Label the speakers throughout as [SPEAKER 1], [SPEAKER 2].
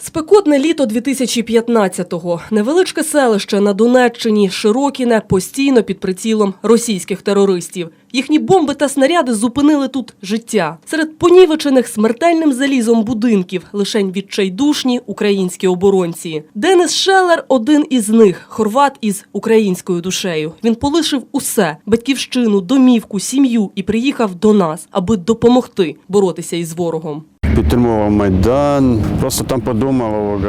[SPEAKER 1] Спекотне літо 2015-го. Невеличке селище на Донеччині Широкіне постійно під прицілом російських терористів. Їхні бомби та снаряди зупинили тут життя. Серед понівечених смертельним залізом будинків лишень відчайдушні українські оборонці. Денис Шелер один із них, хорват із українською душею. Він полишив усе батьківщину, домівку, сім'ю і приїхав до нас, аби допомогти боротися із ворогом.
[SPEAKER 2] Підтримував Майдан. Просто там подумав,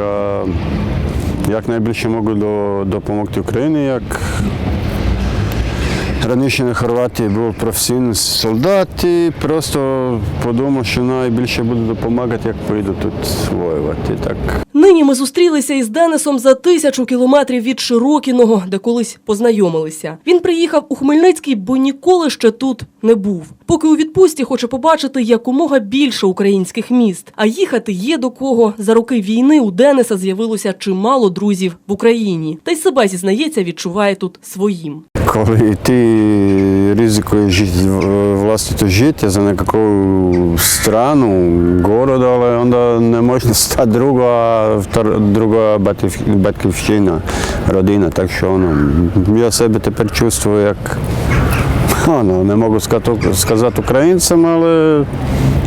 [SPEAKER 2] як найбільше можу допомогти Україні, як раніше на Хорватії був професійний солдат, і просто подумав, що найбільше буду допомагати, як поїду тут воювати. Так
[SPEAKER 1] Нині ми зустрілися із Денисом за тисячу кілометрів від Широкіного, де колись познайомилися. Він приїхав у Хмельницький, бо ніколи ще тут не був. Поки у відпустці хоче побачити якомога більше українських міст. А їхати є до кого. За роки війни у Дениса з'явилося чимало друзів в Україні. Та й себе зізнається, відчуває тут своїм.
[SPEAKER 2] Коли ти ризикуєш власне життя за яку страну, город, але onda не можна стати друга, друга батьків- батьківщина, родина. Так що ну, я себе тепер чувствую як ну, не можу сказати, українцем, але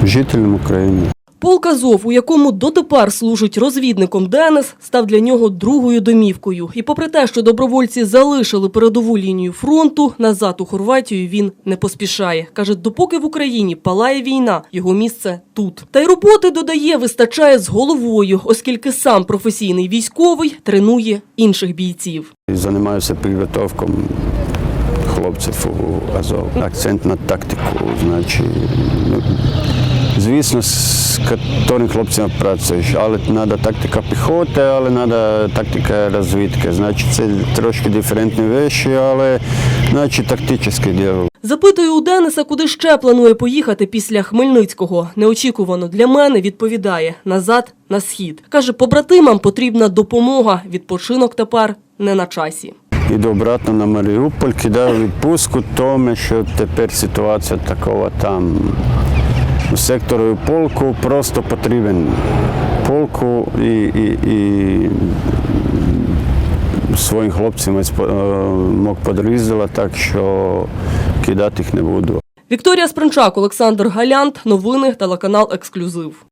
[SPEAKER 2] жителем України.
[SPEAKER 1] Полк Азов, у якому дотепер служить розвідником Денис, став для нього другою домівкою. І попри те, що добровольці залишили передову лінію фронту, назад у Хорватію він не поспішає. Каже, допоки в Україні палає війна, його місце тут. Та й роботи, додає, вистачає з головою, оскільки сам професійний військовий тренує інших бійців.
[SPEAKER 2] Займаюся підготовкою хлопців у Азов. Акцент на тактику, значить, ну, звісно, з якими хлопцями працюєш, але треба тактика піхоти, але треба тактика розвідки. Значить, це трошки диферентні речі, але значить тактичне діло.
[SPEAKER 1] Запитую у Дениса, куди ще планує поїхати після Хмельницького. Неочікувано для мене відповідає назад на схід. Каже, побратимам потрібна допомога. Відпочинок тепер не на часі.
[SPEAKER 2] Іду обратно на Маріуполь, кидаю відпустку, тому що тепер ситуація такова там. Сектору полку просто потрібен полку і, і, і своїм хлопцям е, мог підрізала, так що кидати їх не буду.
[SPEAKER 1] Вікторія Спринчак, Олександр Галянт. Новини телеканал Ексклюзив.